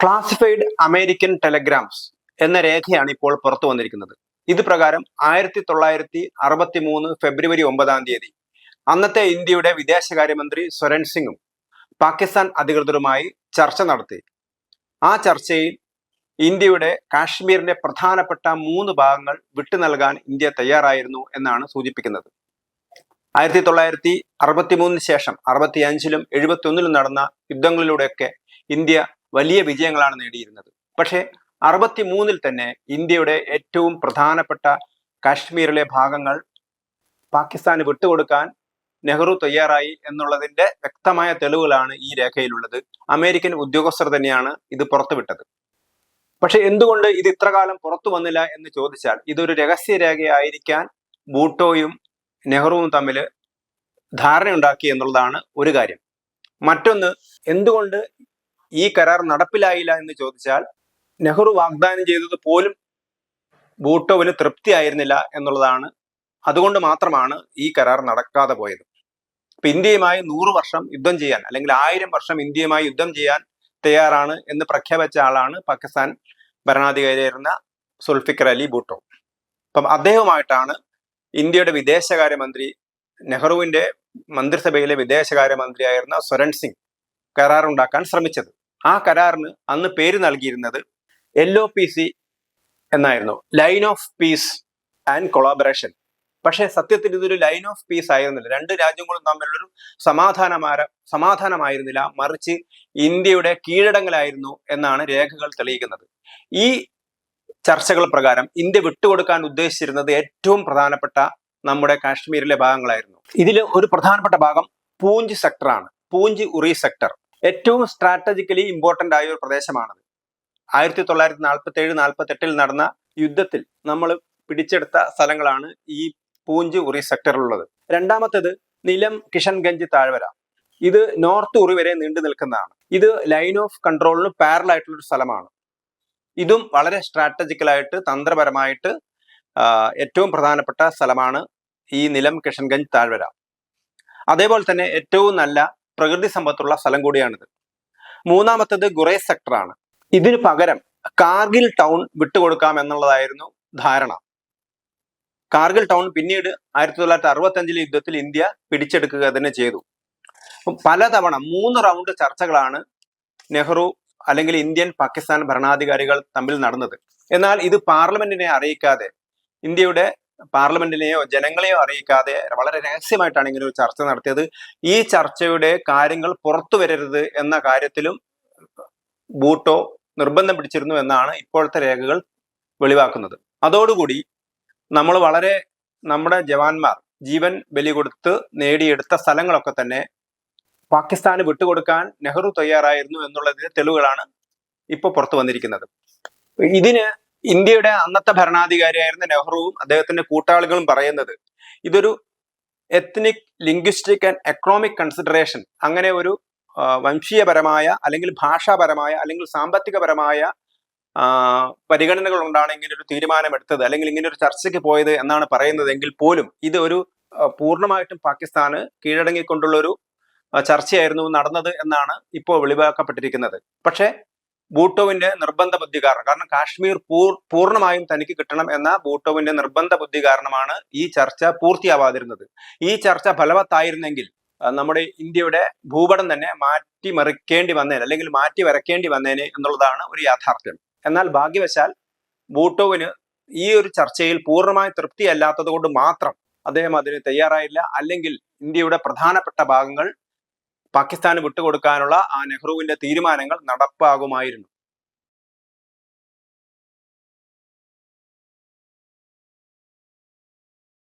Classified American ടെലഗ്രാംസ് എന്ന രേഖയാണ് ഇപ്പോൾ പുറത്തു വന്നിരിക്കുന്നത്. ഇത് പ്രകാരം ആയിരത്തി തൊള്ളായിരത്തി അറുപത്തി മൂന്ന് ഫെബ്രുവരി ഒമ്പതാം തീയതി അന്നത്തെ ഇന്ത്യയുടെ വിദേശകാര്യമന്ത്രി സ്വരൺ സിംഗും പാകിസ്ഥാൻ അധികൃതരുമായി ചർച്ച നടത്തി. ആ ചർച്ചയിൽ ഇന്ത്യയുടെ കാശ്മീരിന്റെ പ്രധാനപ്പെട്ട മൂന്ന് ഭാഗങ്ങൾ വിട്ടു നൽകാൻ ഇന്ത്യ തയ്യാറായിരുന്നു എന്നാണ് സൂചിപ്പിക്കുന്നത്. ആയിരത്തി തൊള്ളായിരത്തി അറുപത്തി മൂന്നിന് ശേഷം അറുപത്തി അഞ്ചിലും എഴുപത്തി ഒന്നിലും നടന്ന യുദ്ധങ്ങളിലൂടെയൊക്കെ ഇന്ത്യ വലിയ വിജയങ്ങളാണ് നേടിയിരുന്നത്. പക്ഷേ അറുപത്തി മൂന്നിൽ തന്നെ ഇന്ത്യയുടെ ഏറ്റവും പ്രധാനപ്പെട്ട കാശ്മീരിലെ ഭാഗങ്ങൾ പാകിസ്ഥാന് വിട്ടുകൊടുക്കാൻ നെഹ്റു തയ്യാറായി എന്നുള്ളതിന്റെ വ്യക്തമായ തെളിവുകളാണ് ഈ രേഖയിലുള്ളത്. അമേരിക്കൻ ഉദ്യോഗസ്ഥർ തന്നെയാണ് ഇത് പുറത്തുവിട്ടത്. പക്ഷെ എന്തുകൊണ്ട് ഇത് ഇത്രകാലം പുറത്തു വന്നില്ല എന്ന് ചോദിച്ചാൽ ഇതൊരു രഹസ്യ രേഖയായിരിക്കാൻ ബൂട്ടോയും നെഹ്റുവും തമ്മിൽ ധാരണയുണ്ടാക്കി എന്നുള്ളതാണ് ഒരു കാര്യം. മറ്റൊന്ന് എന്തുകൊണ്ട് ഈ കരാർ നടപ്പിലായില്ല എന്ന് ചോദിച്ചാൽ നെഹ്റു വാഗ്ദാനം ചെയ്തത് പോലും ബൂട്ടോവിന് തൃപ്തിയായിരുന്നില്ല എന്നുള്ളതാണ്. അതുകൊണ്ട് മാത്രമാണ് ഈ കരാർ നടക്കാതെ പോയത്. ഇപ്പൊ ഇന്ത്യയുമായി നൂറ് വർഷം യുദ്ധം ചെയ്യാൻ അല്ലെങ്കിൽ ആയിരം വർഷം ഇന്ത്യയുമായി യുദ്ധം ചെയ്യാൻ തയ്യാറാണ് എന്ന് പ്രഖ്യാപിച്ച ആളാണ് പാകിസ്ഥാൻ ഭരണാധികാരിയായിരുന്ന സുൽഫിക്കർ അലി ബൂട്ടോ അപ്പം അദ്ദേഹവുമായിട്ടാണ് ഇന്ത്യയുടെ വിദേശകാര്യമന്ത്രി നെഹ്റുവിന്റെ മന്ത്രിസഭയിലെ വിദേശകാര്യമന്ത്രിയായിരുന്ന സ്വരൺ സിംഗ് കരാറുണ്ടാക്കാൻ ശ്രമിച്ചത്. ആ കരാറിന് അന്ന് പേര് നൽകിയിരുന്നത് എൽ ഒ പി സി എന്നായിരുന്നു. Line of peace and collaboration പക്ഷേ സത്യത്തിൽ ഇതൊരു ലൈൻ ഓഫ് പീസ് ആയിരുന്നില്ല. രണ്ട് രാജ്യങ്ങളും തമ്മിലുള്ളൊരു സമാധാനമാര സമാധാനമായിരുന്നില്ല. മറിച്ച് ഇന്ത്യയുടെ കീഴടങ്ങലായിരുന്നു എന്നാണ് രേഖകൾ തെളിയിക്കുന്നത്. ഈ ചർച്ചകൾ പ്രകാരം ഇന്ത്യ വിട്ടുകൊടുക്കാൻ ഉദ്ദേശിച്ചിരുന്നത് ഏറ്റവും പ്രധാനപ്പെട്ട നമ്മുടെ കാശ്മീരിലെ ഭാഗങ്ങളായിരുന്നു. ഇതിൽ ഒരു പ്രധാനപ്പെട്ട ഭാഗം പൂഞ്ച് സെക്ടറാണ് പൂഞ്ച് ഉറി സെക്ടർ ഏറ്റവും സ്ട്രാറ്റജിക്കലി ഇമ്പോർട്ടന്റ് ആയ ഒരു പ്രദേശമാണത്. ആയിരത്തി തൊള്ളായിരത്തി നാൽപ്പത്തി ഏഴ് നാൽപ്പത്തി എട്ടിൽ നടന്ന യുദ്ധത്തിൽ നമ്മൾ പിടിച്ചെടുത്ത സ്ഥലങ്ങളാണ് ഈ പൂഞ്ച് ഉറി സെക്ടറിലുള്ളത് രണ്ടാമത്തേത് നിലം കിഷൻഗഞ്ച് താഴ്വര. ഇത് നോർത്ത് ഉറി വരെ നീണ്ടു നിൽക്കുന്നതാണ്. ഇത് ലൈൻ ഓഫ് കൺട്രോളിന് പാരൽ ആയിട്ടുള്ള ഒരു സ്ഥലമാണ്. ഇതും വളരെ സ്ട്രാറ്റജിക്കലായിട്ട് തന്ത്രപരമായിട്ട് ഏറ്റവും പ്രധാനപ്പെട്ട സ്ഥലമാണ് ഈ നിലം കിഷൻഗഞ്ച് താഴ്വര. അതേപോലെ തന്നെ ഏറ്റവും നല്ല പ്രകൃതി സമ്പത്തുള്ള സ്ഥലം കൂടിയാണിത്. മൂന്നാമത്തത് ഗുറേ സെക്ടറാണ് ഇതിന് പകരം കാർഗിൽ ടൗൺ വിട്ടുകൊടുക്കാം എന്നുള്ളതായിരുന്നു ധാരണ. കാർഗിൽ ടൗൺ പിന്നീട് ആയിരത്തി തൊള്ളായിരത്തി അറുപത്തി അഞ്ചിലെ യുദ്ധത്തിൽ ഇന്ത്യ പിടിച്ചെടുക്കുക തന്നെ ചെയ്തു. പലതവണ മൂന്ന് റൗണ്ട് ചർച്ചകളാണ് നെഹ്റു അല്ലെങ്കിൽ ഇന്ത്യൻ പാകിസ്ഥാൻ ഭരണാധികാരികൾ തമ്മിൽ നടന്നത്. എന്നാൽ ഇത് പാർലമെന്റിനെ അറിയിക്കാതെ ഇന്ത്യയുടെ പാർലമെന്റിനെയോ ജനങ്ങളെയോ അറിയിക്കാതെ വളരെ രഹസ്യമായിട്ടാണ് ഇങ്ങനെ ഒരു ചർച്ച നടത്തിയത്. ഈ ചർച്ചയുടെ കാര്യങ്ങൾ പുറത്തു വരരുത് എന്ന കാര്യത്തിലും ബൂട്ടോ നിർബന്ധം പിടിച്ചിരുന്നു എന്നാണ് ഇപ്പോഴത്തെ രേഖകൾ വെളിവാക്കുന്നത്. അതോടുകൂടി നമ്മൾ വളരെ നമ്മുടെ ജവാന്മാർ ജീവൻ ബലി കൊടുത്ത് നേടിയെടുത്ത സ്ഥലങ്ങളൊക്കെ തന്നെ പാകിസ്ഥാന് വിട്ടുകൊടുക്കാൻ നെഹ്റു തയ്യാറായിരുന്നു എന്നുള്ളതിന്റെ തെളിവുകളാണ് ഇപ്പോൾ പുറത്തു വന്നിരിക്കുന്നത്. ഇതിന് ഇന്ത്യയുടെ അന്നത്തെ ഭരണാധികാരിയായിരുന്ന നെഹ്റുവും അദ്ദേഹത്തിന്റെ കൂട്ടാളികളും പറയുന്നത് ഇതൊരു ethnic linguistic and economic consideration അങ്ങനെ ഒരു വംശീയപരമായ അല്ലെങ്കിൽ ഭാഷാപരമായ അല്ലെങ്കിൽ സാമ്പത്തികപരമായ പരിഗണനകൾ കൊണ്ടാണ് ഇങ്ങനെ ഒരു തീരുമാനമെടുത്തത് അല്ലെങ്കിൽ ഇങ്ങനെ ഒരു ചർച്ചയ്ക്ക് പോയത് എന്നാണ് പറയുന്നതെങ്കിൽ പോലും ഇത് ഒരു പൂർണമായിട്ടും പാകിസ്ഥാന് കീഴടങ്ങിക്കൊണ്ടുള്ള ഒരു ചർച്ചയായിരുന്നു നടന്നത് എന്നാണ് ഇപ്പോൾ വെളിവാക്കപ്പെട്ടിരിക്കുന്നത്. പക്ഷേ ബൂട്ടോവിന്റെ നിർബന്ധ ബുദ്ധി കാരണം. കാരണം കാശ്മീർ പൂർ പൂർണമായും തനിക്ക് കിട്ടണം എന്ന ബൂട്ടോവിന്റെ നിർബന്ധ ബുദ്ധി കാരണമാണ് ഈ ചർച്ച പൂർത്തിയാവാതിരുന്നത്. ഈ ചർച്ച ഫലവത്തായിരുന്നെങ്കിൽ നമ്മുടെ ഇന്ത്യയുടെ ഭൂപടം തന്നെ മാറ്റിമറിക്കേണ്ടി വന്നേനെ അല്ലെങ്കിൽ മാറ്റി വരയ്ക്കേണ്ടി വന്നേനെ എന്നുള്ളതാണ് ഒരു യാഥാർത്ഥ്യം. എന്നാൽ ഭാഗ്യവശാൽ ബൂട്ടോവിന് ഈ ഒരു ചർച്ചയിൽ പൂർണമായി തൃപ്തിയല്ലാത്തത് കൊണ്ട് മാത്രം അദ്ദേഹം അതിന് തയ്യാറായില്ല. അല്ലെങ്കിൽ ഇന്ത്യയുടെ പ്രധാനപ്പെട്ട ഭാഗങ്ങൾ പാകിസ്ഥാന് വിട്ടുകൊടുക്കാനുള്ള ആ നെഹ്റുവിന്റെ തീരുമാനങ്ങൾ നടപ്പാകുമായിരുന്നു.